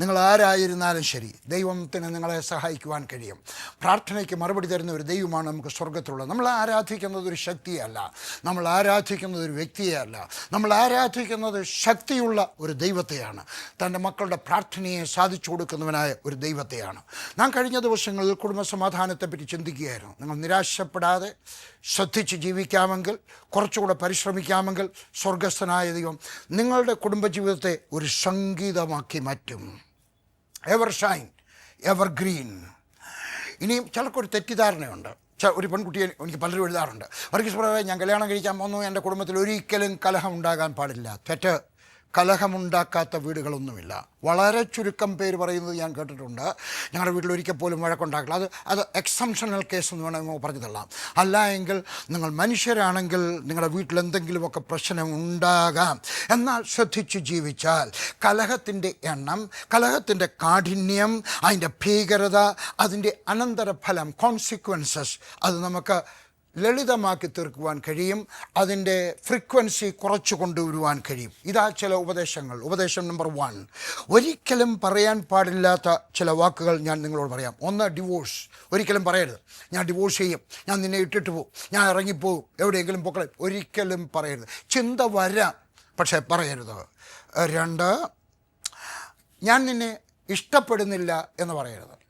നിങ്ങൾ ആരായിരുന്നാലും ശരി ദൈവത്തിന് നിങ്ങളെ സഹായിക്കുവാൻ കഴിയും. പ്രാർത്ഥനയ്ക്ക് മറുപടി തരുന്ന ഒരു ദൈവമാണ് നമുക്ക് സ്വർഗത്തിലുള്ളത് നമ്മൾ ആരാധിക്കുന്നത് ഒരു ശക്തിയല്ല നമ്മൾ ആരാധിക്കുന്നത് ഒരു വ്യക്തിയല്ല നമ്മൾ ആരാധിക്കുന്നത് ശക്തിയുള്ള ഒരു ദൈവത്തെയാണ്. തന്റെ മക്കളുടെ പ്രാർത്ഥനയെ സാധിച്ചു കൊടുക്കുന്നവനായ ഒരു ദൈവത്തെയാണ്. നാം കഴിഞ്ഞ ദിവസങ്ങളിൽ കുടുംബസമാധാനത്തെപ്പറ്റി ചിന്തിക്കുകയായിരുന്നു. നിങ്ങൾ നിരാശപ്പെടാതെ ശ്രദ്ധിച്ച് ജീവിക്കാമെങ്കിൽ കുറച്ചുകൂടെ പരിശ്രമിക്കാമെങ്കിൽ സ്വർഗസ്ഥനായ ദൈവം നിങ്ങളുടെ കുടുംബജീവിതത്തെ ഒരു സംഗീതമാക്കി മാറ്റും. എവർ ഷൈൻ എവർ ഗ്രീൻ ഇനിയും ചിലർക്കൊരു തെറ്റിദ്ധാരണയുണ്ട്. ഒരു പെൺകുട്ടിയെ എനിക്ക് പലരും എഴുതാറുണ്ട്. വർഗീസ് പ്രകാരം ഞാൻ കല്യാണം കഴിക്കാൻ പോകുന്നു എന്റെ കുടുംബത്തിൽ ഒരിക്കലും കലഹം ഉണ്ടാകാൻ പാടില്ല. തെറ്റ്. കലഹമുണ്ടാക്കാത്ത വീടുകളൊന്നുമില്ല. വളരെ ചുരുക്കം പേര് പറയുന്നത് ഞാൻ കേട്ടിട്ടുണ്ട്. ഞങ്ങളുടെ വീട്ടിൽ ഒരിക്കൽ പോലും വഴക്കുണ്ടാക്കില്ല അത് അത് എക്സംഷണൽ കേസ് എന്ന് വേണമെങ്കിൽ പറഞ്ഞു തള്ളാം. അല്ല എങ്കിൽ നിങ്ങൾ മനുഷ്യരാണെങ്കിൽ നിങ്ങളുടെ വീട്ടിൽ എന്തെങ്കിലുമൊക്കെ പ്രശ്നം ഉണ്ടാകാം. എന്നാൽ ശ്രദ്ധിച്ചു ജീവിച്ചാൽ കലഹത്തിന്റെ എണ്ണം കലഹത്തിന്റെ കാഠിന്യം അതിന്റെ ഭീകരത അതിന്റെ അനന്തരഫലം കോൺസിക്വൻസസ് അത് നമുക്ക് ലളിതമാക്കി തീർക്കുവാൻ കഴിയും. അതിന്റെ ഫ്രീക്വൻസി കുറച്ചു കൊണ്ടുവരുവാൻ കഴിയും. ഇതാ ചില ഉപദേശങ്ങൾ. ഉപദേശം നമ്പർ വൺ. ഒരിക്കലും പറയാൻ പാടില്ലാത്ത ചില വാക്കുകൾ ഞാൻ നിങ്ങളോട് പറയാം. ഒന്ന് ഡിവോഴ്സ്. ഒരിക്കലും പറയരുത്. ഞാൻ ഡിവോഴ്സ് ചെയ്യും. ഞാൻ നിന്നെ ഇട്ടിട്ട് പോകും ഞാൻ ഇറങ്ങിപ്പോകും എവിടെയെങ്കിലും പൊക്കളെ. ഒരിക്കലും പറയരുത്. ചിന്ത വരാം. പക്ഷേ പറയരുത്. രണ്ട് ഞാൻ നിന്നെ ഇഷ്ടപ്പെടുന്നില്ല എന്ന് പറയരുത്.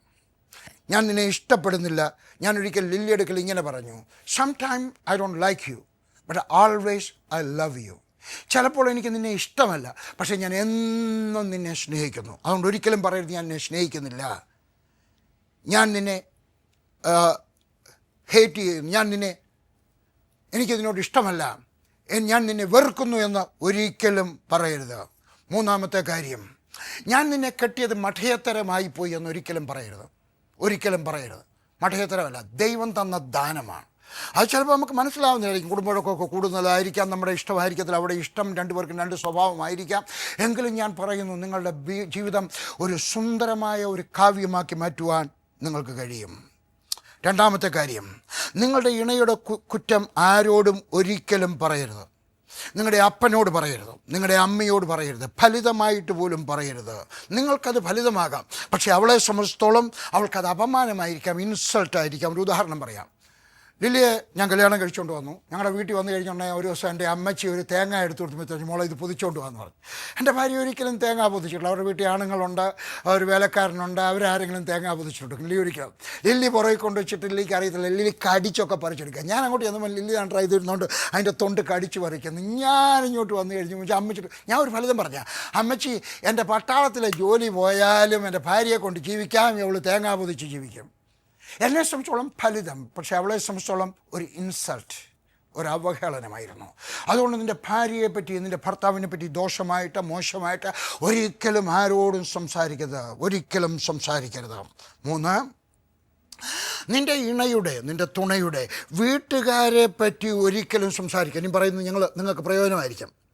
ഞാൻ നിന്നെ ഇഷ്ടപ്പെടുന്നില്ല. ഞാൻ ഒരിക്കൽ ലില്ലി എടുക്കൽ ഇങ്ങനെ പറഞ്ഞു some time I don't like you but always I love you ചിലപ്പോൾ എനിക്ക് നിന്നെ ഇഷ്ടമല്ല പക്ഷേ ഞാൻ എന്നും നിന്നെ സ്നേഹിക്കുന്നു. അതുകൊണ്ട് ഒരിക്കലും പറയരുത് ഞാൻ നിന്നെ സ്നേഹിക്കുന്നില്ല. ഞാൻ നിന്നെ ഹേറ്റ് ചെയ്യുന്നു. ഞാൻ നിന്നെ എനിക്കതിനോട് ഇഷ്ടമല്ല. ഞാൻ നിന്നെ വെറുക്കുന്നു എന്ന് ഒരിക്കലും പറയരുത്. മൂന്നാമത്തെ കാര്യം ഞാൻ നിന്നെ കെട്ടിയത് മഠയത്തരമായി പോയി എന്ന് ഒരിക്കലും പറയരുത്. ഒരിക്കലും പറയരുത്. മഠേതരമല്ല ദൈവം തന്ന ദാനമാണ്. അത് ചിലപ്പോൾ നമുക്ക് മനസ്സിലാവുന്നതായിരിക്കും. കുടുംബമൊക്കെ കൂടുന്നതായിരിക്കാം നമ്മുടെ ഇഷ്ടമായിരിക്കത്തില്ല. അവിടെ ഇഷ്ടം രണ്ടുപേർക്കും രണ്ട് സ്വഭാവമായിരിക്കാം. എങ്കിലും ഞാൻ പറയുന്നു നിങ്ങളുടെ ജീവിതം ഒരു സുന്ദരമായ ഒരു കാവ്യമാക്കി മാറ്റുവാൻ നിങ്ങൾക്ക് കഴിയും. രണ്ടാമത്തെ കാര്യം നിങ്ങളുടെ ഇണയുടെ കുറ്റം ആരോടും ഒരിക്കലും പറയരുത്. നിങ്ങളുടെ അപ്പനോട് പറയരുത്. നിങ്ങളുടെ അമ്മയോട് പറയരുത്. ഫലിതമായിട്ട് പോലും പറയരുത്. നിങ്ങൾക്കത് ഫലിതമാകാം. പക്ഷേ അവളെ സംബന്ധിച്ചിടത്തോളം അവൾക്കത് അപമാനമായിരിക്കാം ഇൻസൾട്ടായിരിക്കാം. ഒരു ഉദാഹരണം പറയാം. ലില്ലിയെ ഞാൻ കല്യാണം കഴിച്ചുകൊണ്ട് വന്നു. ഞങ്ങളുടെ വീട്ടിൽ വന്നു കഴിഞ്ഞിട്ടുണ്ടെങ്കിൽ ഒരു ദിവസം എന്റെ അമ്മച്ചി ഒരു തേങ്ങ എടുത്തു കൊടുത്തപ്പോൾ മോളെ ഇത് പൊതിച്ചുകൊണ്ട് വന്നു പറഞ്ഞു. എന്റെ ഭാര്യ ഒരിക്കലും തേങ്ങ പൊതിച്ചിട്ടില്ല. അവരുടെ വീട്ടിൽ ആണുങ്ങളുണ്ട് അവർ വേലക്കാരനുണ്ട് അവരാരെങ്കിലും തേങ്ങ പൊതിച്ചിട്ടുണ്ട് ലില്ലി ഒരിക്കലും. ലില്ലി പുറകെ കൊണ്ട് വെച്ചിട്ട് ലില്ലിക്ക് അറിയത്തില്ല. ലില്ലി കടിച്ചൊക്കെ പറിച്ചെടുക്കുക. ഞാൻ അങ്ങോട്ട് ചെന്നപ്പോൾ ലില്ലി ഞാൻ ട്രൈ ചെയ്തിരുന്നുകൊണ്ട് അതിന്റെ തൊണ്ട് കടിച്ച് പറിക്കുന്നു. ഞാൻ ഇങ്ങോട്ട് വന്നു കഴിഞ്ഞു പക്ഷേ അമ്മച്ചിട്ട് ഞാൻ ഒരു ഫലിതം പറഞ്ഞ അമ്മച്ചി എന്റെ പട്ടാളത്തിലെ ജോലി പോയാലും എന്റെ ഭാര്യയെ കൊണ്ട് ജീവിക്കാം ഇവൾ തേങ്ങ പൊതിച്ച് ജീവിക്കും. എന്നെ സംബന്ധിച്ചോളം ഫലിതം. പക്ഷേ അവളെ സംബന്ധിച്ചോളം ഒരു ഇൻസൾട്ട് ഒരു അവഹേളനമായിരുന്നു. അതുകൊണ്ട് നിന്റെ ഭാര്യയെ പറ്റി നിന്റെ ഭർത്താവിനെ പറ്റി ദോഷമായിട്ട് മോശമായിട്ട് ഒരിക്കലും ആരോടും സംസാരിക്കരുത്. ഒരിക്കലും സംസാരിക്കരുത്. മൂന്ന് നിന്റെ ഇണയുടെ നിന്റെ തുണയുടെ വീട്ടുകാരെ പറ്റി ഒരിക്കലും സംസാരിക്കുക ഇനി പറയുന്നത് ഞങ്ങൾ നിങ്ങൾക്ക് പ്രയോജനമായിരിക്കും.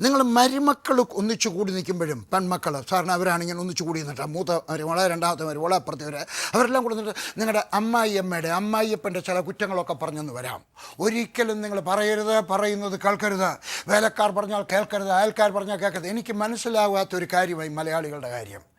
നിങ്ങൾ മരുമക്കൾ ഒന്നിച്ചു കൂടി നിൽക്കുമ്പോഴും പെൺമക്കൾ സാറിന് അവരാണെങ്കിൽ ഒന്നിച്ചു കൂടി നിന്നിട്ട് മൂത്ത മരുമോളെ രണ്ടാമത്തെ മരുമോളെ അപ്പുറത്തെ വരെ അവരെല്ലാം കൂടി നിന്നിട്ട് നിങ്ങളുടെ അമ്മായിയമ്മയുടെ അമ്മായിയപ്പന്റെ ചില കുറ്റങ്ങളൊക്കെ പറഞ്ഞെന്ന് വരാം. ഒരിക്കലും നിങ്ങൾ പറയരുത് പറയുന്നത് കേൾക്കരുത്. വേലക്കാർ പറഞ്ഞാൽ കേൾക്കരുത് അയൽക്കാർ പറഞ്ഞാൽ കേൾക്കരുത്. എനിക്ക് മനസ്സിലാവാത്ത ഒരു കാര്യമായി മലയാളികളുടെ കാര്യം.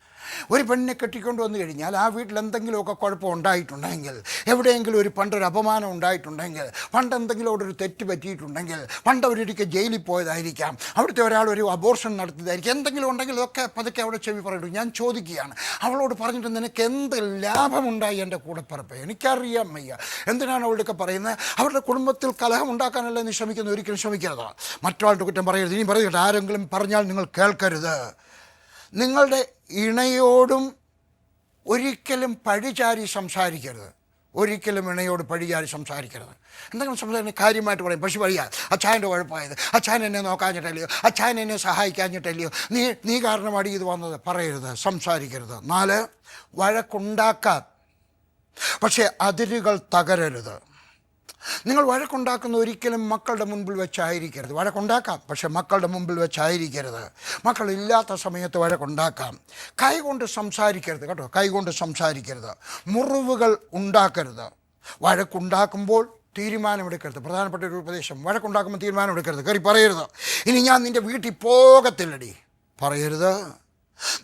ഒരു പെണ്ണിനെ കെട്ടിക്കൊണ്ട് വന്നു കഴിഞ്ഞാൽ ആ വീട്ടിൽ എന്തെങ്കിലുമൊക്കെ കുഴപ്പം ഉണ്ടായിട്ടുണ്ടെങ്കിൽ എവിടെയെങ്കിലും ഒരു പണ്ടൊരു അപമാനം ഉണ്ടായിട്ടുണ്ടെങ്കിൽ പണ്ട് എന്തെങ്കിലും അവിടെ ഒരു തെറ്റ് പറ്റിയിട്ടുണ്ടെങ്കിൽ പണ്ട് അവരൊരിക്കൽ ജയിലിൽ പോയതായിരിക്കാം അവിടുത്തെ ഒരാൾ ഒരു അബോർഷൻ നടത്തിയതായിരിക്കും എന്തെങ്കിലും ഉണ്ടെങ്കിൽ ഇതൊക്കെ പതുക്കെ അവിടെ ചെവി പറയുള്ളൂ ഞാൻ ചോദിക്കുകയാണ് അവളോട് പറഞ്ഞിട്ട് നിനക്ക് എന്ത് ലാഭമുണ്ടായി എന്റെ കൂടെപ്പിറപ്പ്? എനിക്കറിയാം വയ്യ. എന്തിനാണ് അവളുടെയൊക്കെ പറയുന്നത്? അവരുടെ കുടുംബത്തിൽ കലഹം ഉണ്ടാക്കാനല്ല നീ ശ്രമിക്കുന്നത്? ഒരിക്കലും ശ്രമിക്കരുത്. മറ്റൊരാളുടെ കുറ്റം പറയരുത്. ഇനി പറയട്ടെ ആരെങ്കിലും പറഞ്ഞാൽ നിങ്ങൾ കേൾക്കരുത്. നിങ്ങളുടെ ഇണയോടും ഒരിക്കലും പഴിചാരി സംസാരിക്കരുത്. ഒരിക്കലും ഇണയോട് പഴിചാരി സംസാരിക്കരുത്. എന്തെങ്കിലും സംസാരിക്കുന്ന കാര്യമായിട്ട് പറയും. പക്ഷെ വഴിയാ അച്ഛായന്റെ കുഴപ്പമായത്. അച്ഛൻ എന്നെ നോക്കാഞ്ഞിട്ടല്ലയോ? അച്ഛൻ എന്നെ സഹായിക്കാഞ്ഞിട്ടല്ലയോ? നീ നീ കാരണമാണ് ഇത് വന്നത്. പറയരുത്. സംസാരിക്കരുത്. നാല് വഴക്കുണ്ടാക്കാൻ പക്ഷേ അതിരുകൾ തകരരുത്. നിങ്ങൾ വഴക്കുണ്ടാക്കുന്ന ഒരിക്കലും മക്കളുടെ മുൻപിൽ വെച്ചായിരിക്കരുത്. വഴക്കുണ്ടാക്കാം പക്ഷേ മക്കളുടെ മുമ്പിൽ വെച്ചായിരിക്കരുത്. മക്കളില്ലാത്ത സമയത്ത് വഴക്കുണ്ടാക്കാം. കൈകൊണ്ട് സംസാരിക്കരുത് കേട്ടോ കൈകൊണ്ട് സംസാരിക്കരുത്. മുറിവുകൾ ഉണ്ടാക്കരുത്. വഴക്കുണ്ടാക്കുമ്പോൾ തീരുമാനമെടുക്കരുത്. പ്രധാനപ്പെട്ട ഒരു ഉപദേശം വഴക്കുണ്ടാക്കുമ്പോൾ തീരുമാനമെടുക്കരുത്. കയറി പറയരുത്. ഇനി ഞാൻ നിന്റെ വീട്ടിൽ പോകത്തില്ലടി. പറയരുത്.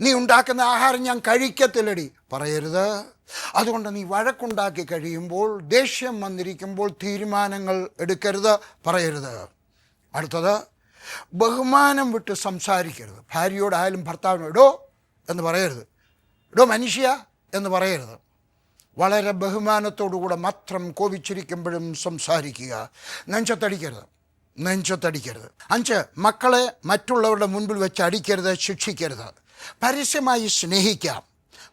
നീ ഉണ്ടാക്കുന്ന ആഹാരം ഞാൻ കഴിക്കത്തില്ലടി. പറയരുത്. അതുകൊണ്ട് നീ വഴക്കുണ്ടാക്കി കഴിയുമ്പോൾ ദേഷ്യം വന്നിരിക്കുമ്പോൾ തീരുമാനങ്ങൾ എടുക്കരുത്. പറയരുത്. അടുത്തത് ബഹുമാനം വിട്ട് സംസാരിക്കരുത്. ഭാര്യയോടായാലും ഭർത്താവിനോ ഇടോ എന്ന് പറയരുത്. ഇടോ മനുഷ്യ എന്ന് പറയരുത്. വളരെ ബഹുമാനത്തോടുകൂടെ മാത്രം കോപിച്ചിരിക്കുമ്പോഴും സംസാരിക്കുക. നെഞ്ചത്തടിക്കരുത്. നെഞ്ചത്തടിക്കരുത്. അഞ്ച് മക്കളെ മറ്റുള്ളവരുടെ മുൻപിൽ വെച്ച് അടിക്കരുത് ശിക്ഷിക്കരുത്. പരസ്യമായി സ്നേഹിക്കാം.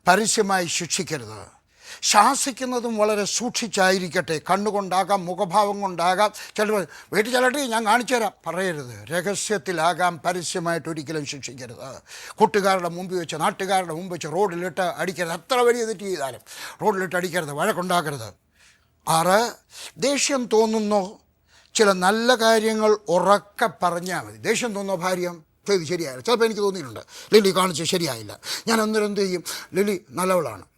പരസ്യമായി ശിക്ഷിക്കരുത്. ശാസിക്കുന്നതും വളരെ സൂക്ഷിച്ചായിരിക്കട്ടെ. കണ്ണുകൊണ്ടാകാം മുഖഭാവം കൊണ്ടാകാം. ചിലർ വീട്ടിൽ ചിലട്ടി ഞാൻ കാണിച്ചു തരാം. പറയരുത്. രഹസ്യത്തിലാകാം പരസ്യമായിട്ട് ഒരിക്കലും ശിക്ഷിക്കരുത്. കൂട്ടുകാരുടെ മുമ്പ് വെച്ച് നാട്ടുകാരുടെ മുമ്പ് വെച്ച് റോഡിലിട്ട് അടിക്കരുത്. എത്ര വലിയ തെറ്റ് ചെയ്താലും റോഡിലിട്ട് അടിക്കരുത് വഴക്കുണ്ടാക്കരുത്. ആറ് ദേഷ്യം തോന്നുന്നു. ചില നല്ല കാര്യങ്ങൾ ഉറക്കെ പറഞ്ഞാൽ മതി. ദേഷ്യം തോന്നുന്നോ ഭാര്യ? ചെയ്ത് ശരിയായില്ല. ചിലപ്പോൾ എനിക്ക് തോന്നിയിട്ടുണ്ട്. ലിലി കാണിച്ച് ശരിയായില്ല. ഞാൻ അന്നേരം എന്ത് ചെയ്യും? ലില്ലി നല്ലവളാണ്.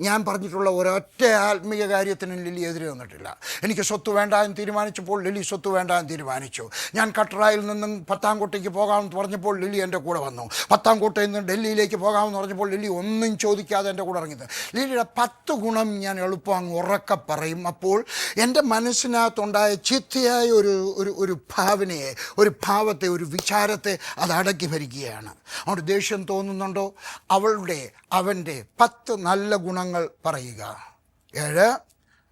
ഞാൻ പറഞ്ഞിട്ടുള്ള ഒരൊറ്റ ആത്മീയ കാര്യത്തിനും ലിലി എതിരെ വന്നിട്ടില്ല. എനിക്ക് സ്വത്ത് വേണ്ട എന്ന് തീരുമാനിച്ചപ്പോൾ ലിലി സ്വത്ത് വേണ്ട എന്ന് തീരുമാനിച്ചു. ഞാൻ കട്ടറായിൽ നിന്നും പത്താംകോട്ടയ്ക്ക് പോകാമെന്ന് പറഞ്ഞപ്പോൾ ലിലി എന്റെ കൂടെ വന്നു. പത്താംകോട്ടയിൽ നിന്ന് ഡൽഹിയിലേക്ക് പോകാമെന്ന് പറഞ്ഞപ്പോൾ ലിലി ഒന്നും ചോദിക്കാതെ എന്റെ കൂടെ ഇറങ്ങിയത്. ലിലിയുടെ പത്ത് ഗുണം ഞാൻ എളുപ്പം അങ്ങ് ഉറക്കെ പറയും. അപ്പോൾ എന്റെ മനസ്സിനകത്തുണ്ടായ ചിത്തയായ ഒരു ഒരു ഒരു ഭാവനയെ ഒരു ഭാവത്തെ ഒരു വിചാരത്തെ അത് അടക്കി ഭരിക്കുകയാണ്. അതുകൊണ്ട് ദേഷ്യം തോന്നുന്നുണ്ടോ? അവളുടെ അവന്റെ പത്ത് നല്ല ഗുണങ്ങൾ പറയുക. ഏഴ്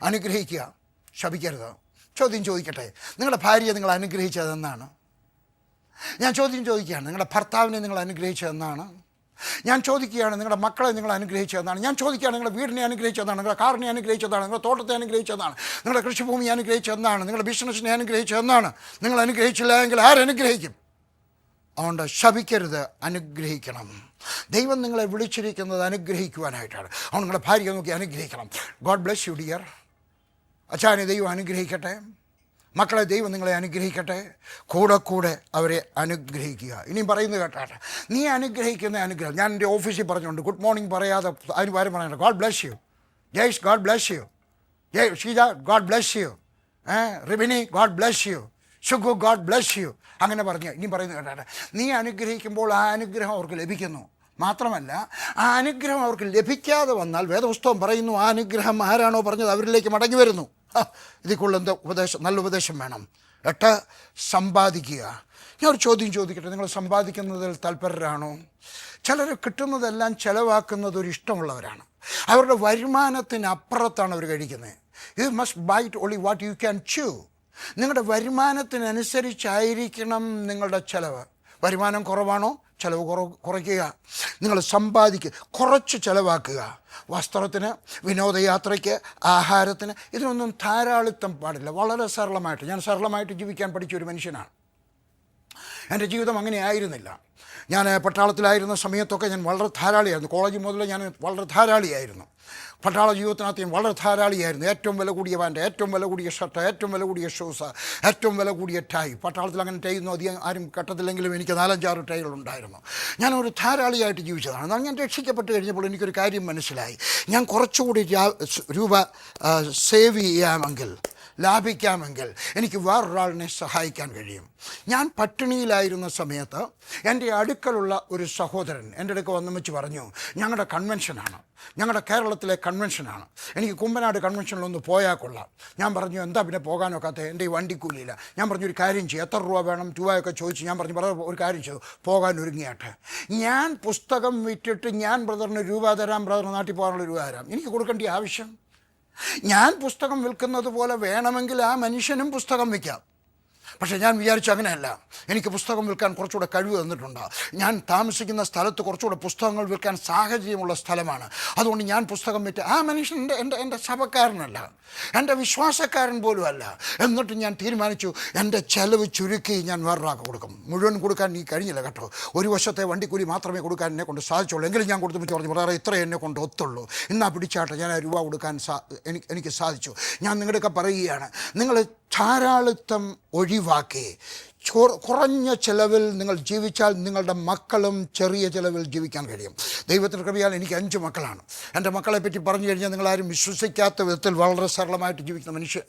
അനുഗ്രഹിക്കുക. ശപിക്കരുത്. ചോദ്യം ചോദിക്കട്ടെ. നിങ്ങളുടെ ഭാര്യയെ നിങ്ങൾ അനുഗ്രഹിച്ചതെന്നാണ്. ഞാൻ ചോദ്യം ചോദിക്കുകയാണ്. നിങ്ങളുടെ ഭർത്താവിനെ നിങ്ങൾ അനുഗ്രഹിച്ചതെന്നാണ്. ഞാൻ ചോദിക്കുകയാണ് നിങ്ങളുടെ മക്കളെ നിങ്ങൾ അനുഗ്രഹിച്ചതെന്നാണ്. ഞാൻ ചോദിക്കുകയാണ് നിങ്ങളുടെ വീടിനെ അനുഗ്രഹിച്ചതാണ് നിങ്ങളുടെ കാറിനെ അനുഗ്രഹിച്ചതാണ് നിങ്ങളുടെ തോട്ടത്തെ അനുഗ്രഹിച്ചതാണ് നിങ്ങളുടെ കൃഷിഭൂമി അനുഗ്രഹിച്ചതെന്നാണ്. നിങ്ങളുടെ ബിസിനസ്സിനെ അനുഗ്രഹിച്ചതെന്നാണ്. നിങ്ങൾ അനുഗ്രഹിച്ചില്ല എങ്കിൽ ആരനുഗ്രഹിക്കും അതുകൊണ്ട് ശപിക്കരുത്. അനുഗ്രഹിക്കണം. ദൈവം നിങ്ങളെ വിളിച്ചിരിക്കുന്നത് അനുഗ്രഹിക്കുവാനായിട്ടാണ്. അതുകൊണ്ട് നിങ്ങളുടെ ഭാര്യ നോക്കി അനുഗ്രഹിക്കണം. ഗോഡ് ബ്ലെസ് യു ഡിയർ അച്ഛാനെ ദൈവം അനുഗ്രഹിക്കട്ടെ. മക്കളെ ദൈവം നിങ്ങളെ അനുഗ്രഹിക്കട്ടെ. കൂടെ കൂടെ അവരെ അനുഗ്രഹിക്കുക. ഇനിയും പറയുന്നത് കേട്ടാട്ടെ. നീ അനുഗ്രഹിക്കുന്ന അനുഗ്രഹം. ഞാൻ എന്റെ ഓഫീസിൽ പറഞ്ഞുകൊണ്ട് ഗുഡ് മോർണിംഗ് പറയാതെ അതിന് പകരം പറയണ്ട God bless you Jaish God bless you Jai Sheeja God bless you Ribini God bless you Shugu God bless you അങ്ങനെ പറഞ്ഞു. ഇനി പറയുന്നു കേട്ടെ നീ അനുഗ്രഹിക്കുമ്പോൾ ആ അനുഗ്രഹം അവർക്ക് ലഭിക്കുന്നു. മാത്രമല്ല ആ അനുഗ്രഹം അവർക്ക് ലഭിക്കാതെ വന്നാൽ വേദപുസ്തകം പറയുന്നു ആ അനുഗ്രഹം ആരാണോ പറഞ്ഞത് അവരിലേക്ക് മടങ്ങി വരുന്നു. ഇതിക്കുള്ള എന്താ ഉപദേശം നല്ല ഉപദേശം വേണം. എട്ട് സമ്പാദിക്കുക. ഞാൻ ഒരു ചോദ്യം ചോദിക്കട്ടെ? നിങ്ങൾ സമ്പാദിക്കുന്നതിൽ താല്പര്യരാണോ ചിലർ കിട്ടുന്നതെല്ലാം ചിലവാക്കുന്നത് ഒരു ഇഷ്ടമുള്ളവരാണ്. അവരുടെ വരുമാനത്തിനപ്പുറത്താണ് അവർ കഴിക്കുന്നത്. You must bite only what you can chew നിങ്ങളുടെ വരുമാനത്തിനനുസരിച്ചായിരിക്കണം നിങ്ങളുടെ ചിലവ്. വരുമാനം കുറവാണോ? ചിലവ് കുറ കുറയ്ക്കുക. നിങ്ങൾ സമ്പാദിക്കുക കുറച്ച് ചിലവാക്കുക. വസ്ത്രത്തിന് വിനോദയാത്രയ്ക്ക് ആഹാരത്തിന് ഇതിനൊന്നും ധാരാളിത്തം പാടില്ല. വളരെ സരളമായിട്ട്. ഞാൻ സരളമായിട്ട് ജീവിക്കാൻ പഠിച്ച ഒരു മനുഷ്യനാണ്. എന്റെ ജീവിതം അങ്ങനെ ആയിരുന്നില്ല. ഞാൻ പട്ടാളത്തിലായിരുന്ന സമയത്തൊക്കെ ഞാൻ വളരെ ധാരാളിയായിരുന്നു. കോളേജ് മുതൽ ഞാൻ വളരെ ധാരാളിയായിരുന്നു. പട്ടാള ജീവിതത്തിനകത്ത് ഞാൻ വളരെ ധാരാളിയായിരുന്നു. ഏറ്റവും വില കൂടിയ പാന്റ് ഏറ്റവും വില കൂടിയ ഷർട്ട് ഏറ്റവും വില കൂടിയ ഷൂസ് ഏറ്റവും വില കൂടിയ ടൈ പട്ടാളത്തിൽ അങ്ങനെ ടൈ ഒന്നും അധികം ആരും കെട്ടത്തില്ലെങ്കിലും എനിക്ക് നാലഞ്ചാറ് ടൈകളുണ്ടായിരുന്നു ഞാനൊരു ധാരാളിയായിട്ട് ജീവിച്ചതാണ്. എന്നാൽ ഞാൻ രക്ഷിക്കപ്പെട്ട് കഴിഞ്ഞപ്പോൾ എനിക്കൊരു കാര്യം മനസ്സിലായി. ഞാൻ കുറച്ചുകൂടി രൂപ സേവ് ചെയ്യാമെങ്കിൽ ലാഭിക്കാമെങ്കിൽ എനിക്ക് വേറൊരാളിനെ സഹായിക്കാൻ കഴിയും. ഞാൻ പട്ടിണിയിലായിരുന്ന സമയത്ത് എന്റെ അടുക്കലുള്ള ഒരു സഹോദരൻ എന്റെ അടുക്ക വന്നു വെച്ച് പറഞ്ഞു ഞങ്ങളുടെ കൺവെൻഷനാണ് ഞങ്ങളുടെ കേരളത്തിലെ കൺവെൻഷനാണ് എനിക്ക് കുമ്പനാട് കൺവെൻഷനിലൊന്ന് പോയാൽ കൊള്ളാം. ഞാൻ പറഞ്ഞു എന്താ പിന്നെ പോകാനൊക്കാത്ത? എന്റെ ഈ വണ്ടിക്കൂലിയില്ല ഞാൻ പറഞ്ഞു ഒരു കാര്യം ചെയ്യും. എത്ര രൂപ വേണം? രൂപയൊക്കെ ചോദിച്ച് ഞാൻ പറഞ്ഞു ബ്രദർ ഒരു കാര്യം ചെയ്തു പോകാൻ ഒരുങ്ങിയാട്ടെ. ഞാൻ പുസ്തകം വിറ്റിട്ട് ഞാൻ ബ്രദറിന് രൂപ തരാം ബ്രദറിന് നാട്ടിൽ പോകാനുള്ള രൂപ തരാം. എനിക്ക് കൊടുക്കേണ്ട ആവശ്യം? ഞാൻ പുസ്തകം വിൽക്കുന്നത് പോലെ വേണമെങ്കിൽ ആ മനുഷ്യനും പുസ്തകം വിൽക്കാം. പക്ഷേ ഞാൻ വിചാരിച്ചു അങ്ങനെയല്ല. എനിക്ക് പുസ്തകം വിൽക്കാൻ കുറച്ചുകൂടെ കഴിവ് തന്നിട്ടുണ്ട്. ഞാൻ താമസിക്കുന്ന സ്ഥലത്ത് കുറച്ചുകൂടെ പുസ്തകങ്ങൾ വിൽക്കാൻ സാഹചര്യമുള്ള സ്ഥലമാണ്. അതുകൊണ്ട് ഞാൻ പുസ്തകം വിറ്റ് ആ മനുഷ്യൻ എന്റെ എന്റെ എന്റെ സഭക്കാരനല്ല എന്റെ വിശ്വാസക്കാരൻ പോലും അല്ല എന്നിട്ട് ഞാൻ തീരുമാനിച്ചു എന്റെ ചെലവ് ചുരുക്കി ഞാൻ വേറൊരാൾക്ക് കൊടുക്കും. മുഴുവൻ കൊടുക്കാൻ നീ കഴിഞ്ഞില്ല കേട്ടോ. ഒരു വശത്തെ വണ്ടിക്കൂലി മാത്രമേ കൊടുക്കാൻ എന്നെ കൊണ്ട് സാധിച്ചുള്ളൂ. എങ്കിലും ഞാൻ കൊടുത്തു പറഞ്ഞു വളരെ ഇത്ര എന്നെ കൊണ്ട് ഒത്തുള്ളൂ. ഇന്നാ പിടിച്ചാട്ടെ ഞാൻ ആ രൂപ കൊടുക്കാൻ എനിക്ക് എനിക്ക് സാധിച്ചു. ഞാൻ നിങ്ങളുടെയൊക്കെ പറയുകയാണ്. നിങ്ങൾ ധാരാളിത്തം ഒഴിവാക്കി. കുറഞ്ഞ ചിലവിൽ നിങ്ങൾ ജീവിച്ചാൽ നിങ്ങളുടെ മക്കളും ചെറിയ ചിലവിൽ ജീവിക്കാൻ കഴിയും. ദൈവത്തിന്റെ കൃപയാൽ എനിക്ക് അഞ്ച് മക്കളാണ്. എന്റെ മക്കളെ പറ്റി പറഞ്ഞു കഴിഞ്ഞാൽ നിങ്ങളാരും വിശ്വസിക്കാത്ത വിധത്തിൽ വളരെ സരളമായിട്ട് ജീവിക്കുന്ന മനുഷ്യ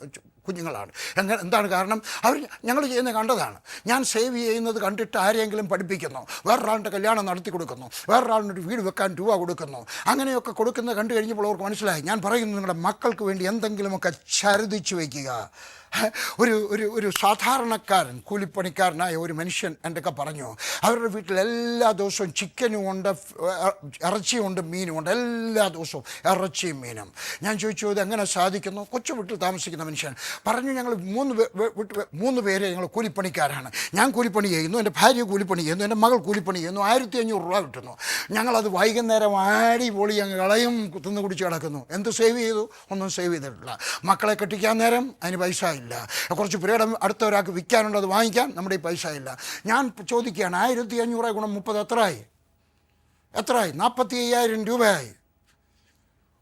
കുഞ്ഞുങ്ങളാണ്. എങ്ങനെ എന്താണ് കാരണം? അവർ ഞങ്ങൾ ചെയ്യുന്നത് കണ്ടതാണ്. ഞാൻ സേവ് ചെയ്യുന്നത് കണ്ടിട്ട് ആരെങ്കിലും പഠിപ്പിക്കുന്നു. വേറൊരാളുടെ കല്യാണം നടത്തി കൊടുക്കുന്നു. വേറൊരാളിനൊരു വീട് വെക്കാൻ രൂപ കൊടുക്കുന്നു. അങ്ങനെയൊക്കെ കൊടുക്കുന്നത് കണ്ടു കഴിഞ്ഞപ്പോൾ അവർക്ക് മനസ്സിലായി. ഞാൻ പറയുന്നു നിങ്ങളുടെ മക്കൾക്ക് വേണ്ടി എന്തെങ്കിലുമൊക്കെ ചരുതിച്ചു വയ്ക്കുക. ഒരു ഒരു ഒരു സാധാരണക്കാരൻ കൂലിപ്പണിക്കാരനായ ഒരു മനുഷ്യൻ എന്റെ ഒക്കെ പറഞ്ഞു. അവരുടെ വീട്ടിൽ എല്ലാ ദിവസവും ചിക്കനും ഉണ്ട് ഇറച്ചിയുണ്ട് മീനും ഉണ്ട് എല്ലാ ദിവസവും ഇറച്ചിയും മീനും. ഞാൻ ചോദിച്ചു ഇത് എങ്ങനെ സാധിക്കുന്നു? കൊച്ചു വീട്ടിൽ താമസിക്കുന്ന മനുഷ്യൻ പറഞ്ഞു ഞങ്ങൾ മൂന്ന് മൂന്ന് പേര് ഞങ്ങൾ കൂലിപ്പണിക്കാരാണ്. ഞാൻ കൂലിപ്പണി ചെയ്യുന്നു എന്റെ ഭാര്യ കൂലിപ്പണി ചെയ്യുന്നു എന്റെ മകൾ കൂലിപ്പണി ചെയ്യുന്നു ആയിരത്തി അഞ്ഞൂറ് രൂപ കിട്ടുന്നു. ഞങ്ങളത് വൈകുന്നേരം ആടി പൊളി അങ്ങ് കളയും തിന്ന് കുടിച്ച് കിടക്കുന്നു. എന്ത് സേവ് ചെയ്തു? ഒന്നും സേവ് ചെയ്തിട്ടില്ല. മക്കളെ കെട്ടിക്കാൻ നേരം അതിന് പൈസ ഇല്ല. കുറച്ച് പുരയിടം അടുത്ത ഒരാൾക്ക് വിൽക്കാനുണ്ട് അത് വാങ്ങിക്കാൻ നമ്മുടെ ഈ പൈസ ഇല്ല. ഞാൻ ചോദിക്കുകയാണ് ആയിരത്തി അഞ്ഞൂറ് ഗുണം മുപ്പത് എത്ര ആയി നാൽപ്പത്തി അയ്യായിരം രൂപയായി.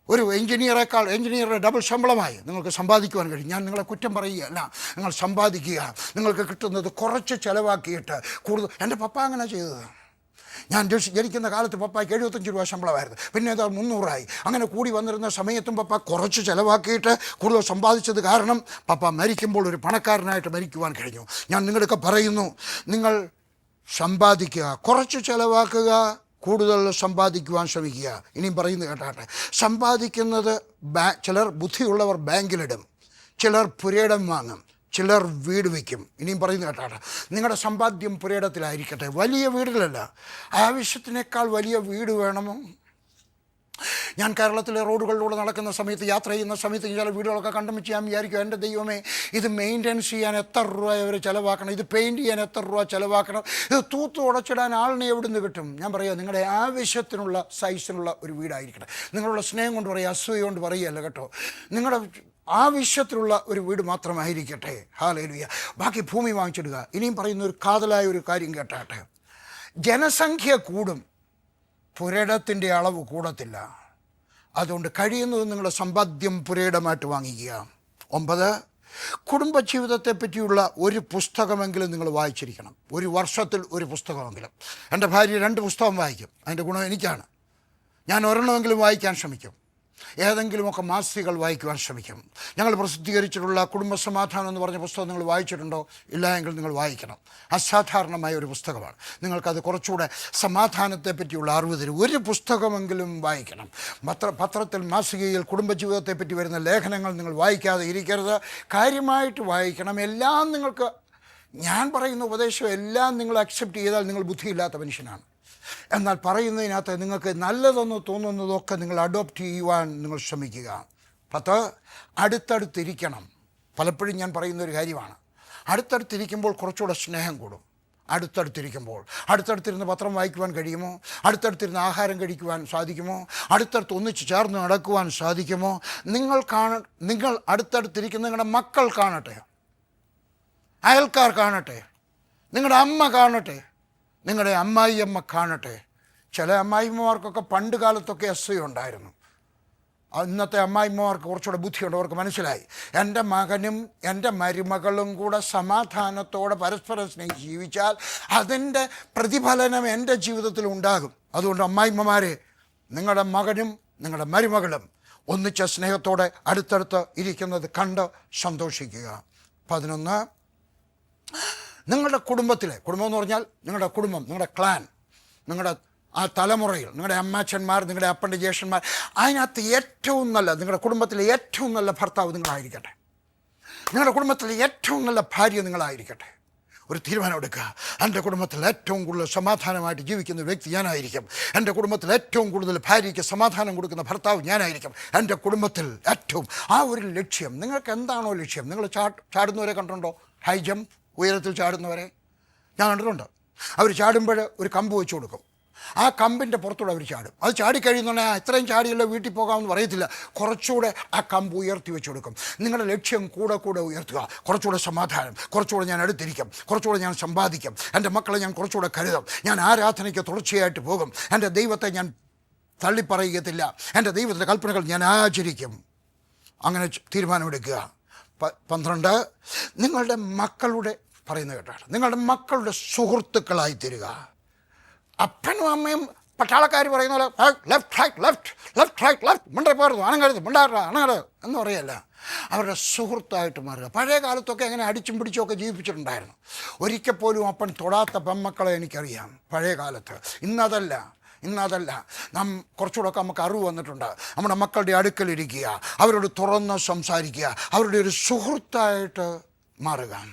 ഒരു എഞ്ചിനീയറേക്കാൾ എഞ്ചിനീയറുടെ ഡബിൾ ശമ്പളമായി. നിങ്ങൾക്ക് സമ്പാദിക്കുവാൻ കഴിയും. ഞാൻ നിങ്ങളെ കുറ്റം പറയുകയല്ല. നിങ്ങൾ സമ്പാദിക്കുക. നിങ്ങൾക്ക് കിട്ടുന്നത് കുറച്ച് ചിലവാക്കിയിട്ട് കൂടുതൽ. എന്റെ പപ്പ അങ്ങനെ ചെയ്തത്. ഞാൻ ജനിച്ച് ജനിക്കുന്ന കാലത്ത് പപ്പായ്ക്ക് എഴുപത്തഞ്ച് രൂപ ശമ്പളമായിരുന്നു. പിന്നെ അത് മുന്നൂറായി. അങ്ങനെ കൂടി വന്നിരുന്ന സമയത്തും പപ്പ കുറച്ച് ചിലവാക്കിയിട്ട് കൂടുതൽ സമ്പാദിച്ചത് കാരണം പപ്പ മരിക്കുമ്പോൾ ഒരു പണക്കാരനായിട്ട് മരിക്കുവാൻ കഴിഞ്ഞു. ഞാൻ നിങ്ങളൊക്കെ പറയുന്നു നിങ്ങൾ സമ്പാദിക്കുക കുറച്ച് ചിലവാക്കുക കൂടുതൽ സമ്പാദിക്കുവാൻ ശ്രമിക്കുക. ഇനിയും പറയുന്നത് കേട്ടാട്ടെ. സമ്പാദിക്കുന്നത് ബാ ചിലർ ബുദ്ധിയുള്ളവർ ബാങ്കിലിടും ചിലർ പുരയിടം വാങ്ങും. ചിലർ വീട് വയ്ക്കും. ഇനിയും പറയുന്ന കേട്ടാണ്. നിങ്ങളുടെ സമ്പാദ്യം പുരയിടത്തിലായിരിക്കട്ടെ. വലിയ വീടുകളല്ല. ആവശ്യത്തിനേക്കാൾ വലിയ വീട് വേണമോ ഞാൻ കേരളത്തിലെ റോഡുകളിലൂടെ നടക്കുന്ന സമയത്ത് യാത്ര ചെയ്യുന്ന സമയത്ത് ചില വീടുകളൊക്കെ കണ്ടുമിച്ച് ഞാൻ വിചാരിക്കും എന്റെ ദൈവമേ ഇത് മെയിന്റെനൻസ് ചെയ്യാൻ എത്ര രൂപ അവർ ചിലവാക്കണം ഇത് പെയിന്റ് ചെയ്യാൻ എത്ര രൂപ ചിലവാക്കണം? ഇത് തൂത്ത് ഉടച്ചിടാൻ ആളിനെ എവിടെ നിന്ന് കിട്ടും? ഞാൻ പറയാം നിങ്ങളുടെ ആവശ്യത്തിനുള്ള സൈസിനുള്ള ഒരു വീടായിരിക്കട്ടെ. നിങ്ങളുടെ സ്നേഹം കൊണ്ട് പറയുക അസൂയ കൊണ്ട് പറയുകയല്ല കേട്ടോ. നിങ്ങളുടെ ആവശ്യത്തിലുള്ള ഒരു വീട് മാത്രമായിരിക്കട്ടെ. ഹാലേലുയ. ബാക്കി ഭൂമി വാങ്ങിച്ചിടുക. ഇനിയും പറയുന്ന ഒരു കാതലായ ഒരു കാര്യം കേട്ടാട്ടെ. ജനസംഖ്യ കൂടും. പുരടത്തിന്റെ അളവ് കൂടത്തില്ല. അതുകൊണ്ട് കഴിയുന്നത് നിങ്ങളുടെ സമ്പാദ്യം പുരയിടമായിട്ട് വാങ്ങിക്കുക. ഒമ്പത് കുടുംബജീവിതത്തെ പറ്റിയുള്ള ഒരു പുസ്തകമെങ്കിലും നിങ്ങൾ വായിച്ചിരിക്കണം. ഒരു വർഷത്തിൽ ഒരു പുസ്തകമെങ്കിലും. എന്റെ ഭാര്യ രണ്ട് പുസ്തകം വായിക്കും. അതിന്റെ ഗുണം എനിക്കാണ്. ഞാൻ ഒരെണ്ണമെങ്കിലും വായിക്കാൻ ശ്രമിക്കും. ഏതെങ്കിലുമൊക്കെ മാസികകൾ വായിക്കുവാൻ ശ്രമിക്കും. ഞങ്ങൾ പ്രസിദ്ധീകരിച്ചിട്ടുള്ള കുടുംബസമാധാനം എന്ന് പറഞ്ഞ പുസ്തകം നിങ്ങൾ വായിച്ചിട്ടുണ്ടോ? ഇല്ല എങ്കിൽ നിങ്ങൾ വായിക്കണം. അസാധാരണമായ ഒരു പുസ്തകമാണ്. നിങ്ങൾക്കത് കുറച്ചുകൂടെ സമാധാനത്തെ പറ്റിയുള്ള അറിവ് തരും. ഒരു പുസ്തകമെങ്കിലും വായിക്കണം. പത്ര പത്രത്തിൽ മാസികയിൽ കുടുംബജീവിതത്തെ പറ്റി വരുന്ന ലേഖനങ്ങൾ നിങ്ങൾ വായിക്കാതെ ഇരിക്കരുത്. കാര്യമായിട്ട് വായിക്കണം. എല്ലാം നിങ്ങൾക്ക് ഞാൻ പറയുന്ന ഉപദേശം എല്ലാം നിങ്ങൾ അക്സെപ്റ്റ് ചെയ്താൽ നിങ്ങൾ ബുദ്ധിയില്ലാത്ത മനുഷ്യനാണ്. എന്നാൽ പറയുന്നതിനകത്ത് നിങ്ങൾക്ക് നല്ലതെന്ന് തോന്നുന്നതൊക്കെ നിങ്ങൾ അഡോപ്റ്റ് ചെയ്യുവാൻ നിങ്ങൾ ശ്രമിക്കുക. പത്ത് അടുത്തടുത്തിരിക്കണം. പലപ്പോഴും ഞാൻ പറയുന്ന ഒരു കാര്യമാണ്. അടുത്തടുത്തിരിക്കുമ്പോൾ കുറച്ചുകൂടെ സ്നേഹം കൂടും. അടുത്തടുത്തിരിക്കുമ്പോൾ. അടുത്തടുത്തിരുന്ന് പത്രം വായിക്കുവാൻ കഴിയുമോ? അടുത്തടുത്തിരുന്ന് ആഹാരം കഴിക്കുവാൻ സാധിക്കുമോ? അടുത്തടുത്ത് ഒന്നിച്ച് ചേർന്ന് നടക്കുവാൻ സാധിക്കുമോ? നിങ്ങൾ കാണ നിങ്ങൾ അടുത്തടുത്തിരിക്കുന്ന നിങ്ങളുടെ മക്കൾ കാണട്ടെ. അയൽക്കാർ കാണട്ടെ. നിങ്ങളുടെ അമ്മ കാണട്ടെ. നിങ്ങളുടെ അമ്മായിയമ്മ കാണട്ടെ. ചില അമ്മായിമ്മമാർക്കൊക്കെ പണ്ട് കാലത്തൊക്കെ അസൂയ ഉണ്ടായിരുന്നു. ഇന്നത്തെ അമ്മായിമ്മമാർക്ക് കുറച്ചുകൂടെ ബുദ്ധിയുണ്ട് അവർക്ക് മനസ്സിലായി. എന്റെ മകനും എന്റെ മരുമകളും കൂടെ സമാധാനത്തോടെ പരസ്പരം സ്നേഹി ജീവിച്ചാൽ അതിന്റെ പ്രതിഫലനം എന്റെ ജീവിതത്തിൽ ഉണ്ടാകും. അതുകൊണ്ട് അമ്മായിമ്മമാരെ നിങ്ങളുടെ മകനും നിങ്ങളുടെ മരുമകളും ഒന്നിച്ച സ്നേഹത്തോടെ അടുത്തടുത്ത് ഇരിക്കുന്നത് കണ്ട് സന്തോഷിക്കുക. പതിനൊന്ന് നിങ്ങളുടെ കുടുംബത്തിലെ കുടുംബം എന്ന് പറഞ്ഞാൽ നിങ്ങളുടെ കുടുംബം നിങ്ങളുടെ ക്ലാൻ നിങ്ങളുടെ ആ തലമുറയിൽ നിങ്ങളുടെ അമ്മാച്ചന്മാർ നിങ്ങളുടെ അപ്പന്റെ ജ്യേഷ്ഠന്മാർ അതിനകത്ത് ഏറ്റവും നല്ല നിങ്ങളുടെ കുടുംബത്തിലെ ഏറ്റവും നല്ല ഭർത്താവ് നിങ്ങളായിരിക്കട്ടെ. നിങ്ങളുടെ കുടുംബത്തിലെ ഏറ്റവും നല്ല ഭാര്യ നിങ്ങളായിരിക്കട്ടെ. ഒരു തീരുമാനം എടുക്കുക. എന്റെ കുടുംബത്തിൽ ഏറ്റവും കൂടുതൽ സമാധാനമായിട്ട് ജീവിക്കുന്ന വ്യക്തി ഞാനായിരിക്കും. എന്റെ കുടുംബത്തിൽ ഏറ്റവും കൂടുതൽ ഭാര്യയ്ക്ക് സമാധാനം കൊടുക്കുന്ന ഭർത്താവ് ഞാനായിരിക്കും. എന്റെ കുടുംബത്തിൽ ഏറ്റവും ആ ഒരു ലക്ഷ്യം നിങ്ങൾക്ക് എന്താണോ ലക്ഷ്യം? നിങ്ങൾ ചാടുന്നവരെ കണ്ടുണ്ടോ ഹൈ ജമ്പ്. ഉയരത്തിൽ ചാടുന്നവരെ ഞാൻ കണ്ടിട്ടുണ്ട്. അവർ ചാടുമ്പോൾ ഒരു കമ്പ് വെച്ചു കൊടുക്കും. ആ കമ്പിന്റെ പുറത്തൂടെ അവർ ചാടും. അത് ചാടിക്കഴിയുന്നുണ്ടെങ്കിൽ ഇത്രയും ചാടിയല്ലോ വീട്ടിൽ പോകാമെന്ന് പറയത്തില്ല. കുറച്ചുകൂടെ ആ കമ്പ് ഉയർത്തി വെച്ചു കൊടുക്കും. നിങ്ങളുടെ ലക്ഷ്യം കൂടെ കൂടെ ഉയർത്തുക. കുറച്ചുകൂടെ സമാധാനം. കുറച്ചുകൂടെ ഞാൻ അടുത്തിരിക്കും. കുറച്ചുകൂടെ ഞാൻ സമ്പാദിക്കും. എന്റെ മക്കളെ ഞാൻ കുറച്ചുകൂടെ കരുതും. ഞാൻ ആരാധനയ്ക്ക് തുടർച്ചയായിട്ട് പോകും. എന്റെ ദൈവത്തെ ഞാൻ തള്ളിപ്പറയുകയത്തില്ല എന്റെ ദൈവത്തിന്റെ കൽപ്പനകൾ ഞാൻ ആചരിക്കും. അങ്ങനെ തീരുമാനമെടുക്കുക. പന്ത്രണ്ട്. നിങ്ങളുടെ മക്കളുടെ പറയുന്ന കേട്ടാണ്. നിങ്ങളുടെ മക്കളുടെ സുഹൃത്തുക്കളായി തീരുക. അപ്പനും അമ്മയും പട്ടാളക്കാർ പറയുന്ന പോലെ left right left left right left മിണ്ടേ പോരുന്നു അണങ്ങരുത് മിണ്ടാറ അണങ്ങരുത് എന്ന് പറയല്ല. അവരുടെ സുഹൃത്തായിട്ട് മാറുക. പഴയ കാലത്തൊക്കെ അങ്ങനെ അടിച്ചും പിടിച്ചും ഒക്കെ ജീവിപ്പിച്ചിട്ടുണ്ടായിരുന്നു ഒരിക്കൽ പോലും അപ്പൻ തൊടാത്ത പെമ്മക്കളെ എനിക്കറിയാം. പഴയ കാലത്ത്. ഇന്നതല്ല. ഇന്നതല്ല. നാം കുറച്ചുകൂടെയൊക്കെ നമുക്ക് അറിവ് വന്നിട്ടുണ്ട്. നമ്മുടെ മക്കളുടെ അടുക്കലിരിക്കുക അവരോട് തുറന്ന് സംസാരിക്കുക അവരുടെ ഒരു സുഹൃത്തായിട്ട് മാറുക.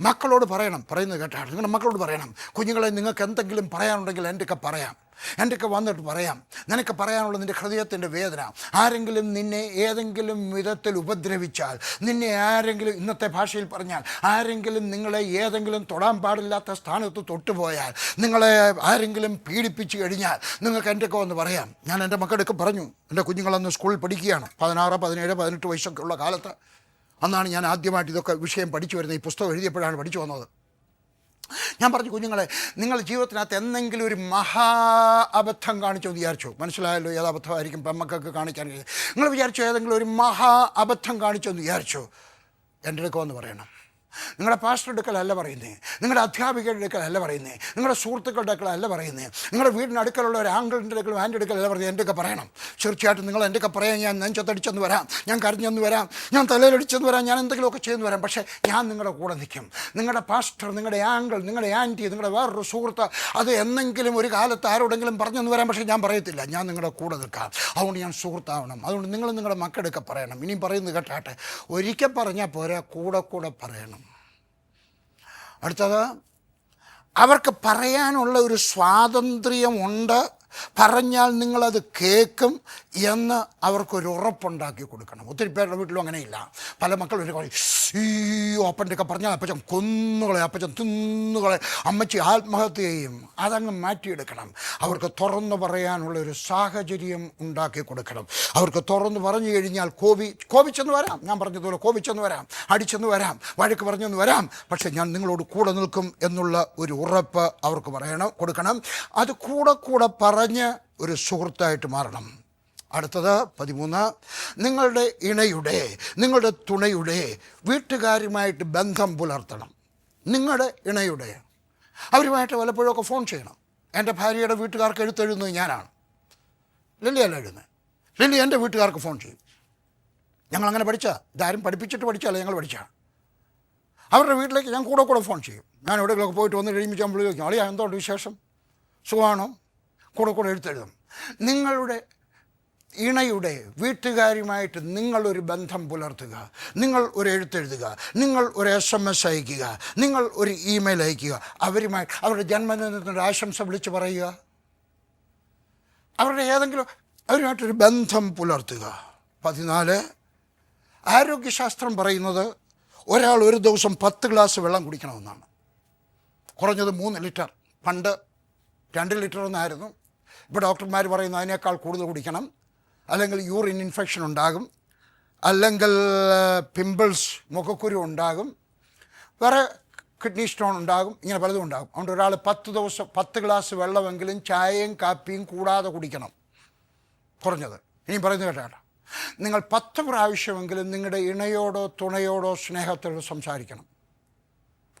മക്കളോട് പറയണം. പറയുന്നത് കേട്ടാണ്. നിങ്ങളുടെ മക്കളോട് പറയണം. കുഞ്ഞുങ്ങളെ നിങ്ങൾക്ക് എന്തെങ്കിലും പറയാനുണ്ടെങ്കിൽ എന്റെയൊക്കെ പറയാം? എന്റെയൊക്കെ വന്നിട്ട് പറയാം. നിനക്ക് പറയാനുള്ള നിന്റെ ഹൃദയത്തിന്റെ വേദന. ആരെങ്കിലും നിന്നെ ഏതെങ്കിലും വിധത്തിൽ ഉപദ്രവിച്ചാൽ നിന്നെ ആരെങ്കിലും ഇന്നത്തെ ഭാഷയിൽ പറഞ്ഞാൽ ആരെങ്കിലും നിങ്ങളെ ഏതെങ്കിലും തൊടാൻ പാടില്ലാത്ത സ്ഥാനത്ത് തൊട്ടുപോയാൽ നിങ്ങളെ ആരെങ്കിലും പീഡിപ്പിച്ച് കഴിഞ്ഞാൽ നിങ്ങൾക്ക് എന്റെയൊക്കെ വന്ന് പറയാം. ഞാൻ എന്റെ മക്കളൊക്കെ പറഞ്ഞു. എന്റെ കുഞ്ഞുങ്ങളന്ന് സ്കൂളിൽ പഠിക്കുകയാണ്. പതിനാറ് പതിനേഴ് പതിനെട്ട് വയസ്സൊക്കെ ഉള്ള കാലത്ത്. അന്നാണ് ഞാൻ ആദ്യമായിട്ട് ഇതൊക്കെ വിഷയം പഠിച്ചു വരുന്നത്. ഈ പുസ്തകം എഴുതിയപ്പോഴാണ് പഠിച്ചു വന്നത്. ഞാൻ പറഞ്ഞു കുഞ്ഞുങ്ങളെ നിങ്ങൾ ജീവിതത്തിനകത്ത് എന്തെങ്കിലും ഒരു മഹാ അബദ്ധം കാണിച്ചോ വിചാരിച്ചു? മനസ്സിലായല്ലോ ഏത് അബദ്ധമായിരിക്കും പെമ്മക്കൊക്കെ കാണിക്കാൻ. കഴിയും നിങ്ങൾ വിചാരിച്ചോ ഏതെങ്കിലും ഒരു മഹാ അബദ്ധം കാണിച്ചോ എന്ന് വിചാരിച്ചു? എന്റെ അടുക്കോ എന്ന് പറയണം. നിങ്ങളുടെ പാസ്റ്റർ അടുക്കലല്ല പറയുന്നേ. നിങ്ങളുടെ അധ്യാപികയുടെ അടുക്കലല്ല പറയുന്നേ. നിങ്ങളുടെ സുഹൃത്തുക്കളുടെ അടുക്കളല്ല പറയുന്നേ. നിങ്ങളുടെ വീടിന്റെ അടുക്കലുള്ള ഒരു ആങ്കിളിന്റെ അടുക്കലും ആന്റെ അടുക്കലല്ല പറയുന്നത് എന്റെയൊക്കെ പറയണം. തീർച്ചയായിട്ടും നിങ്ങൾ എന്റെയൊക്കെ പറയാൻ ഞാൻ നെഞ്ചത്തടിച്ചെന്ന് വരാം. ഞാൻ കരഞ്ഞെന്ന് വരാം. ഞാൻ തലയിലടിച്ചെന്ന് വരാം. ഞാൻ എന്തെങ്കിലുമൊക്കെ ചെയ്യുന്നു വരാം. പക്ഷേ ഞാൻ നിങ്ങളുടെ കൂടെ നിൽക്കും. നിങ്ങളുടെ പാസ്റ്റർ നിങ്ങളുടെ ആങ്കിൾ നിങ്ങളുടെ ആന്റി നിങ്ങളുടെ വേറൊരു സുഹൃത്ത് അത് എന്നെങ്കിലും ഒരു കാലത്ത് ആരോടെങ്കിലും പറഞ്ഞെന്ന് വരാം. പക്ഷേ ഞാൻ പറയത്തില്ല. ഞാൻ നിങ്ങളുടെ കൂടെ നിൽക്കാം. അതുകൊണ്ട് ഞാൻ സുഹൃത്താവണം. അതുകൊണ്ട് നിങ്ങൾ നിങ്ങളുടെ മക്കളെടുക്കെ പറയണം. ഇനിയും പറയുന്നത് കേട്ടാട്ടെ. ഒരിക്കൽ പറഞ്ഞാൽ പോരാ. കൂടെ കൂടെ പറയണം. അടുത്തത് അവർക്ക് പറയാനുള്ള ഒരു സ്വാതന്ത്ര്യമുണ്ട് പറഞ്ഞാൽ നിങ്ങളത് കേൾക്കും എന്ന് അവർക്കൊരു ഉറപ്പുണ്ടാക്കി കൊടുക്കണം. ഒത്തിരി പേരുടെ വീട്ടിലും അങ്ങനെയില്ല. പല മക്കളും ഒരു പറയും ഈ പറഞ്ഞാൽ അപ്പച്ചൻ കൊന്നുകളെ അപ്പച്ചൻ തിന്നുകളെ അമ്മച്ചി ആത്മഹത്യ ചെയ്യും. അതങ്ങ് മാറ്റിയെടുക്കണം. അവർക്ക് തുറന്നു പറയാനുള്ള ഒരു സാഹചര്യം ഉണ്ടാക്കി കൊടുക്കണം. അവർക്ക് തുറന്നു പറഞ്ഞു കഴിഞ്ഞാൽ കോവി കോപിച്ചെന്ന് വരാം. ഞാൻ പറഞ്ഞതുപോലെ കോപിച്ചെന്ന് വരാം. അടിച്ചെന്ന് വരാം. വഴക്ക് പറഞ്ഞെന്ന് വരാം. പക്ഷേ ഞാൻ നിങ്ങളോട് കൂടെ നിൽക്കും എന്നുള്ള ഒരു ഉറപ്പ് അവർക്ക് പറയണം കൊടുക്കണം. അത് കൂടെ കൂടെ പറഞ്ഞ് ഒരു സുഹൃത്തായിട്ട് മാറണം. അടുത്തത് പതിമൂന്ന് നിങ്ങളുടെ ഇണയുടെ നിങ്ങളുടെ തുണയുടെ വീട്ടുകാരുമായിട്ട് ബന്ധം പുലർത്തണം. നിങ്ങളുടെ ഇണയുടെ. അവരുമായിട്ട് വല്ലപ്പോഴൊക്കെ ഫോൺ ചെയ്യണം. എന്റെ ഭാര്യയുടെ വീട്ടുകാർക്ക് എഴുത്തെഴുതുന്നത് ഞാനാണ്. ലില്ലിയല്ല എഴുതുന്നത് ലില്ലി എന്റെ വീട്ടുകാർക്ക് ഫോൺ ചെയ്യും. ഞങ്ങളങ്ങനെ പഠിച്ച. ഇതാരും പഠിപ്പിച്ചിട്ട് പഠിച്ചല്ല ഞങ്ങൾ പഠിച്ചാണ് അവരുടെ വീട്ടിലേക്ക് ഞാൻ കൂടെ കൂടെ ഫോൺ ചെയ്യും. ഞാൻ എവിടെയെങ്കിലുമൊക്കെ പോയിട്ട് വന്ന് കഴിയുമ്പോൾ ഞാൻ വിളിക്കും. അളിയാ എന്തുകൊണ്ട് വിശേഷം? സുഖമാണോ? കൂടെ കൂടെ എഴുത്തെഴുതും നിങ്ങളുടെ ഇണയുടെ വീട്ടുകാരുമായിട്ട് നിങ്ങളൊരു ബന്ധം പുലർത്തുക. നിങ്ങൾ ഒരു എഴുത്തെഴുതുക. നിങ്ങൾ ഒരു എസ് എം എസ് അയക്കുക. നിങ്ങൾ ഒരു ഇമെയിൽ അയക്കുക. അവരുമായി അവരുടെ ജന്മദിനത്തിന്റെ ആശംസ വിളിച്ച് പറയുക. അവരുടെ ഏതെങ്കിലും അവരുമായിട്ടൊരു ബന്ധം പുലർത്തുക. പതിനാല് ആരോഗ്യശാസ്ത്രം പറയുന്നത് ഒരാൾ ഒരു ദിവസം പത്ത് ഗ്ലാസ് വെള്ളം കുടിക്കണമെന്നാണ്. കുറഞ്ഞത് മൂന്ന് ലിറ്റർ. പണ്ട് രണ്ട് ലിറ്റർ എന്നായിരുന്നു ഇപ്പോൾ ഡോക്ടർമാർ പറയുന്നു അതിനേക്കാൾ കൂടുതൽ കുടിക്കണം. അല്ലെങ്കിൽ യൂറിൻ ഇൻഫെക്ഷൻ ഉണ്ടാകും. അല്ലെങ്കിൽ പിമ്പിൾസ് മുഖക്കുരു ഉണ്ടാകും. വേറെ കിഡ്നി സ്റ്റോൺ ഉണ്ടാകും. ഇങ്ങനെ പലതും ഉണ്ടാകും. അതുകൊണ്ട് ഒരാൾ പത്ത് ദിവസം പത്ത് ഗ്ലാസ് വെള്ളമെങ്കിലും ചായയും കാപ്പിയും കൂടാതെ കുടിക്കണം. കുറഞ്ഞത്. ഇനി പറയുന്നത് കേട്ടാ. നിങ്ങൾ പത്ത് പ്രാവശ്യമെങ്കിലും നിങ്ങളുടെ ഇണയോടോ തുണയോടോ സ്നേഹത്തോടോ സംസാരിക്കണം.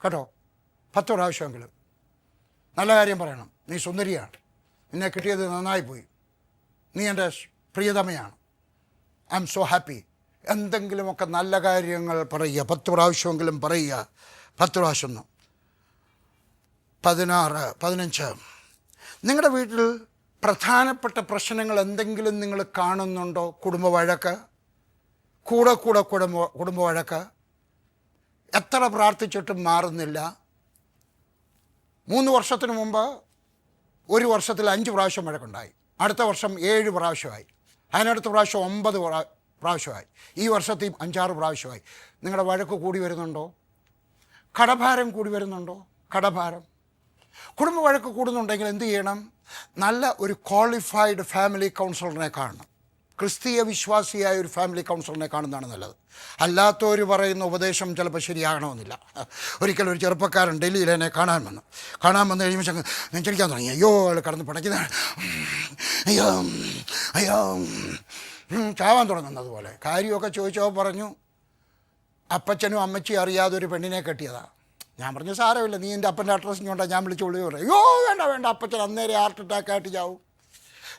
കേട്ടോ? പത്ത് പ്രാവശ്യമെങ്കിലും. നല്ല കാര്യം പറയണം. നീ സുന്ദരിയാണ്. നിന്നെ കിട്ടിയത് നന്നായി പോയി നീ എന്റെ പ്രിയതമയാണ്. ഐ എം സോ ഹാപ്പി എന്തെങ്കിലുമൊക്കെ നല്ല കാര്യങ്ങൾ പറയുക. പത്ത് പ്രാവശ്യമെങ്കിലും പറയുക. പത്ത് പ്രാവശ്യം പതിനാറ് പതിനഞ്ച്. നിങ്ങളുടെ വീട്ടിൽ പ്രധാനപ്പെട്ട പ്രശ്നങ്ങൾ എന്തെങ്കിലും നിങ്ങൾ കാണുന്നുണ്ടോ? കുടുംബ വഴക്ക്? കൂടെ കൂടെ കുടുംബ കുടുംബ വഴക്ക്? എത്ര പ്രാർത്ഥിച്ചിട്ടും മാറുന്നില്ല? മൂന്ന് വർഷത്തിന് മുമ്പ് ഒരു വർഷത്തിൽ അഞ്ച് പ്രാവശ്യം വഴക്കുണ്ടായി. അടുത്ത വർഷം ഏഴ് പ്രാവശ്യമായി. അതിനടുത്ത പ്രാവശ്യം ഒമ്പത് പ്രാ- പ്രാവശ്യമായി. ഈ വർഷത്തിൽ അഞ്ചാറ് പ്രാവശ്യമായി. നിങ്ങളുടെ വഴക്ക് കൂടി വരുന്നുണ്ടോ? കടഭാരം കൂടി വരുന്നുണ്ടോ? കടഭാരം. കുടുംബ വഴക്ക് കൂടുന്നുണ്ടെങ്കിൽ എന്ത് ചെയ്യണം? നല്ല ഒരു ക്വാളിഫൈഡ് ഫാമിലി കൗൺസിലറിനെ കാണണം. ക്രിസ്തീയ വിശ്വാസിയായ ഒരു ഫാമിലി കൗൺസിലറിനെ കാണുന്നതാണ് നല്ലത്. അല്ലാത്തവർ പറയുന്ന ഉപദേശം ചിലപ്പോൾ ശരിയാകണമെന്നില്ല. ഒരിക്കലും ഒരു ചെറുപ്പക്കാരൻ ഡൽഹിയിൽ എന്നെ കാണാൻ വന്നു. കാണാൻ വന്നു കഴിയുമ്പോൾ ചങ്ങ് നെഞ്ചടിക്കാൻ തുടങ്ങി. അയ്യോ അയാൾ കടന്ന് പടയ്ക്കുന്ന. അയ്യോ അയ്യോ ചാവാൻ തുടങ്ങുന്നത് കാര്യമൊക്കെ ചോദിച്ചോ പറഞ്ഞു അപ്പച്ചനും അമ്മച്ചിയും അറിയാതെ ഒരു പെണ്ണിനെ കെട്ടിയതാ. ഞാൻ പറഞ്ഞു സാരമില്ല നീ എന്റെ അപ്പന്റെ അഡ്രസ്സ് കൊണ്ടാണ് ഞാൻ വിളിച്ച് വിളി പറയും അയ്യോ വേണ്ട വേണ്ട അപ്പച്ചൻ അന്നേരം ഹാർട്ട് അറ്റാക്ക് ആയിട്ട് ചാവും.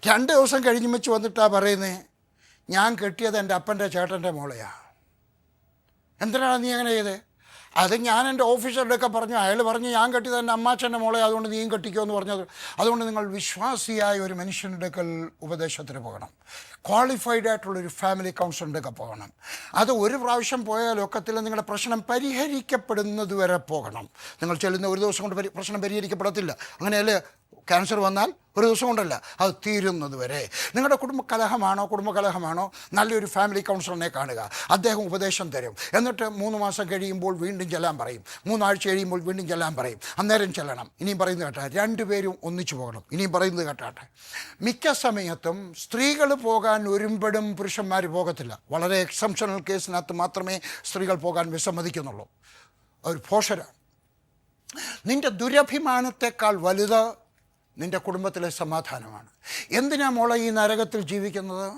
രണ്ട് ദിവസം കഴിഞ്ഞ് വെച്ച് വന്നിട്ടാണ് പറയുന്നേ ഞാൻ കെട്ടിയത് എന്റെ അപ്പന്റെ ചേട്ടന്റെ മോളെയാണ് എന്തിനാണ് നീ അങ്ങനെ ചെയ്തത് അത് ഞാൻ എന്റെ ഓഫീസറുടെയൊക്കെ പറഞ്ഞു അയാൾ പറഞ്ഞു ഞാൻ കെട്ടിയത് എന്റെ അമ്മാച്ചന്റെ മോളെ അതുകൊണ്ട് നീയും കെട്ടിക്കോ എന്ന് പറഞ്ഞത്. അതുകൊണ്ട് നിങ്ങൾ വിശ്വാസിയായ ഒരു മനുഷ്യന്റെ അടുക്കൽ ഉപദേശത്തിന് പോകണം. ക്വാളിഫൈഡ് ആയിട്ടുള്ളൊരു ഫാമിലി കൗൺസിലൊക്കെ പോകണം. അത് ഒരു പ്രാവശ്യം പോയ ഒക്കത്തിൽ നിങ്ങളുടെ പ്രശ്നം പരിഹരിക്കപ്പെടുന്നത് വരെ പോകണം. നിങ്ങൾ ചെല്ലുന്ന ഒരു ദിവസം കൊണ്ട് പ്രശ്നം പരിഹരിക്കപ്പെടത്തില്ല. അങ്ങനെയല്ലേ ക്യാൻസർ വന്നാൽ ഒരു ദിവസം കൊണ്ടല്ല അത് തീരുന്നത് വരെ. നിങ്ങളുടെ കുടുംബ കലഹമാണോ കുടുംബ കലഹമാണോ നല്ലൊരു ഫാമിലി കൗൺസിലറിനെ കാണുക. അദ്ദേഹം ഉപദേശം തരും. എന്നിട്ട് മൂന്ന് മാസം കഴിയുമ്പോൾ വീണ്ടും ചെല്ലാൻ പറയും. മൂന്നാഴ്ച കഴിയുമ്പോൾ വീണ്ടും ചെല്ലാൻ പറയും. അന്നേരം ചെല്ലണം. ഇനിയും പറയുന്നത് കേട്ടാ രണ്ടുപേരും ഒന്നിച്ചു പോകണം. ഇനിയും പറയുന്നത് കേട്ടാട്ടെ. മിക്ക സമയത്തും സ്ത്രീകൾ പോകാൻ ഒരുമ്പെടും പുരുഷന്മാർ പോകത്തില്ല. വളരെ എക്സംഷണൽ കേസിനകത്ത് മാത്രമേ സ്ത്രീകൾ പോകാൻ വിസമ്മതിക്കുന്നുള്ളൂ. ഒരു പോഷരാണ് നിന്റെ ദുരഭിമാനത്തെക്കാൾ വലുത് നിന്റെ കുടുംബത്തിലെ സമാധാനമാണ്. എന്തിനാ മോളെ ഈ നരകത്തിൽ ജീവിക്കുന്നത്?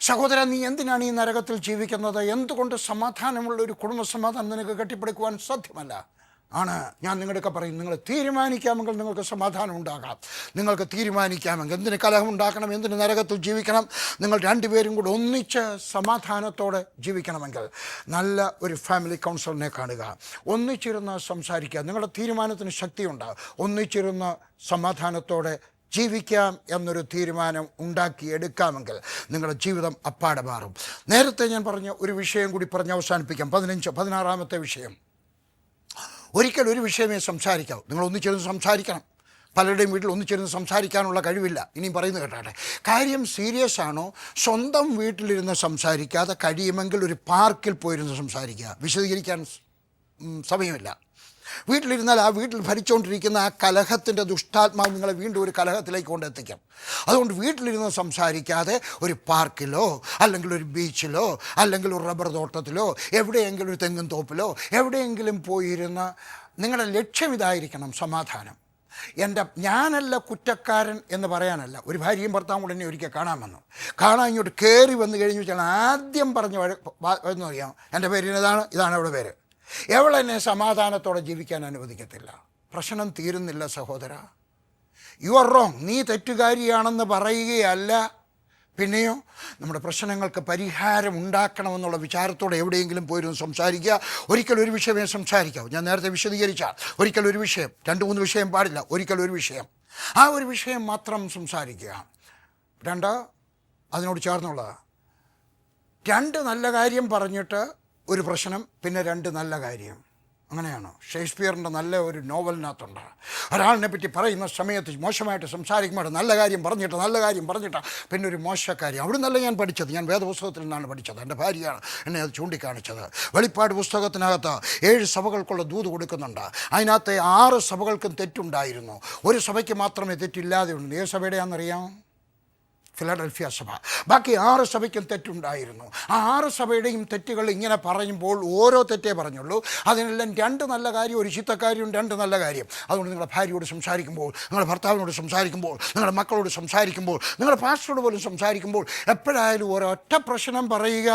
സഹോദര നീ എന്തിനാണ് ഈ നരകത്തിൽ ജീവിക്കുന്നത്? എന്തുകൊണ്ട് സമാധാനമുള്ള ഒരു കുടുംബ സമാധാനം നിനക്ക് കെട്ടിപ്പടുക്കുവാൻ സാധ്യമല്ല? ആണ്. ഞാൻ നിങ്ങളുടെയൊക്കെ പറയും നിങ്ങൾ തീരുമാനിക്കാമെങ്കിൽ നിങ്ങൾക്ക് സമാധാനം ഉണ്ടാകാം. നിങ്ങൾക്ക് തീരുമാനിക്കാമെങ്കിൽ എന്തിന് കലഹം ഉണ്ടാക്കണം എന്തിന് നരകത്തിൽ ജീവിക്കണം നിങ്ങൾ രണ്ടുപേരും കൂടെ ഒന്നിച്ച് സമാധാനത്തോടെ ജീവിക്കണമെങ്കിൽ നല്ല ഒരു ഫാമിലി കൗൺസിലിനെ കാണുക. ഒന്നിച്ചിരുന്ന് സംസാരിക്കുക. നിങ്ങളുടെ തീരുമാനത്തിന് ശക്തിയുണ്ടാകും ഒന്നിച്ചിരുന്ന് സമാധാനത്തോടെ ജീവിക്കാം എന്നൊരു തീരുമാനം ഉണ്ടാക്കിയെടുക്കാമെങ്കിൽ നിങ്ങളുടെ ജീവിതം അപ്പാടെ മാറും. നേരത്തെ ഞാൻ പറഞ്ഞ ഒരു വിഷയം കൂടി പറഞ്ഞ് അവസാനിപ്പിക്കാം. പതിനഞ്ച് പതിനാറാമത്തെ വിഷയം. ഒരിക്കൽ ഒരു വിഷയമേ സംസാരിക്കാവൂ. നിങ്ങൾ ഒന്നിച്ചിരുന്ന് സംസാരിക്കണം. പലരുടെയും വീട്ടിൽ ഒന്നിച്ചിരുന്ന് സംസാരിക്കാനുള്ള കഴിവില്ല. ഇനിയും പറയുന്നത് കേട്ടാട്ടെ. കാര്യം സീരിയസ് ആണോ? സ്വന്തം വീട്ടിലിരുന്ന് സംസാരിക്കാതെ കഴിയുമെങ്കിൽ ഒരു പാർക്കിൽ പോയിരുന്ന് സംസാരിക്കുക. വിശദീകരിക്കാൻ സമയമില്ല. വീട്ടിലിരുന്നാൽ ആ വീട്ടിൽ ഭരിച്ചുകൊണ്ടിരിക്കുന്ന ആ കലഹത്തിന്റെ ദുഷ്ടാത്മാവ് നിങ്ങളെ വീണ്ടും ഒരു കലഹത്തിലേക്ക് കൊണ്ടെത്തിക്കാം. അതുകൊണ്ട് വീട്ടിലിരുന്ന് സംസാരിക്കാതെ ഒരു പാർക്കിലോ അല്ലെങ്കിൽ ഒരു ബീച്ചിലോ അല്ലെങ്കിൽ ഒരു റബ്ബർ തോട്ടത്തിലോ എവിടെയെങ്കിലും ഒരു തെങ്ങും തോപ്പിലോ എവിടെയെങ്കിലും പോയിരുന്ന നിങ്ങളുടെ ലക്ഷ്യം ഇതായിരിക്കണം സമാധാനം. എന്റെ ഞാനല്ല കുറ്റക്കാരൻ എന്ന് പറയാനല്ല. ഒരു ഭാര്യയും ഭർത്താവും കൂടെ എന്നെ ഒരിക്കൽ കാണാൻ വന്നു. കാണാൻ ഇങ്ങോട്ട് കയറി വന്നു കഴിഞ്ഞു വെച്ചാൽ ആദ്യം പറഞ്ഞ വഴ- എന്ന് അറിയാം എന്റെ പേര് ഇതാണ് ഇതാണ് അവിടെ പേര്. എവളെന്നെ സമാധാനത്തോടെ ജീവിക്കാൻ അനുവദിക്കത്തില്ല? പ്രശ്നം തീരുന്നില്ല സഹോദര. യു ആർ റോങ് നീ തെറ്റുകാരിയാണെന്ന് പറയുകയല്ല. പിന്നെയോ നമ്മുടെ പ്രശ്നങ്ങൾക്ക് പരിഹാരം ഉണ്ടാക്കണമെന്നുള്ള വിചാരത്തോടെ എവിടെയെങ്കിലും പോയിരുന്നു സംസാരിക്കുക. ഒരിക്കൽ ഒരു വിഷയമേ സംസാരിക്കാവൂ. ഞാൻ നേരത്തെ വിശദീകരിച്ച ഒരിക്കൽ ഒരു വിഷയം രണ്ട് മൂന്ന് വിഷയം പാടില്ല. ഒരിക്കൽ ഒരു വിഷയം. ആ ഒരു വിഷയം മാത്രം സംസാരിക്കുക. രണ്ട് അതിനോട് ചേർന്നുള്ളത്. രണ്ട് നല്ല കാര്യം പറഞ്ഞിട്ട് ഒരു പ്രശ്നം പിന്നെ രണ്ട് നല്ല കാര്യം. അങ്ങനെയാണോ? ഷേക്സ്പിയറിന്റെ നല്ല ഒരു നോവലിനകത്തുണ്ട്. ഒരാളിനെ പറ്റി പറയുന്ന സമയത്ത് മോശമായിട്ട് സംസാരിക്കുമ്പോൾ നല്ല കാര്യം പറഞ്ഞിട്ട് നല്ല കാര്യം പറഞ്ഞിട്ട് പിന്നെ ഒരു മോശക്കാര്യം അവിടെ നിന്നല്ല ഞാൻ പഠിച്ചത്. ഞാൻ വേദപുസ്തകത്തിൽ നിന്നാണ് പഠിച്ചത്. എന്റെ ഭാര്യയാണ് എന്നെ അത് ചൂണ്ടിക്കാണിച്ചത്. വെളിപ്പാട് പുസ്തകത്തിനകത്ത് ഏഴ് സഭകൾക്കുള്ള ദൂത് കൊടുക്കുന്നുണ്ട്. അതിനകത്ത് ആറ് സഭകൾക്കും തെറ്റുണ്ടായിരുന്നു. ഒരു സഭയ്ക്ക് മാത്രമേ തെറ്റില്ലാതെ ഉള്ളൂ ഏത് സഭയുടെയാണെന്നറിയാം? ഫിലഡൽഫിയ സഭ. ബാക്കി ആറ് സഭയ്ക്കും തെറ്റുണ്ടായിരുന്നു. ആ ആറ് സഭയുടെയും തെറ്റുകൾ ഇങ്ങനെ പറയുമ്പോൾ ഓരോ തെറ്റേ പറഞ്ഞുള്ളൂ. അതിനെല്ലാം രണ്ട് നല്ല കാര്യം ഒരു ചിത്തക്കാരിയും രണ്ട് നല്ല കാര്യം. അതുകൊണ്ട് നിങ്ങളുടെ ഭാര്യയോട് സംസാരിക്കുമ്പോൾ നിങ്ങളുടെ ഭർത്താവിനോട് സംസാരിക്കുമ്പോൾ നിങ്ങളുടെ മക്കളോട് സംസാരിക്കുമ്പോൾ നിങ്ങളുടെ പാസ്റ്ററോട് പോലും സംസാരിക്കുമ്പോൾ എപ്പോഴായാലും ഒരൊറ്റ പ്രശ്നം പറയുക.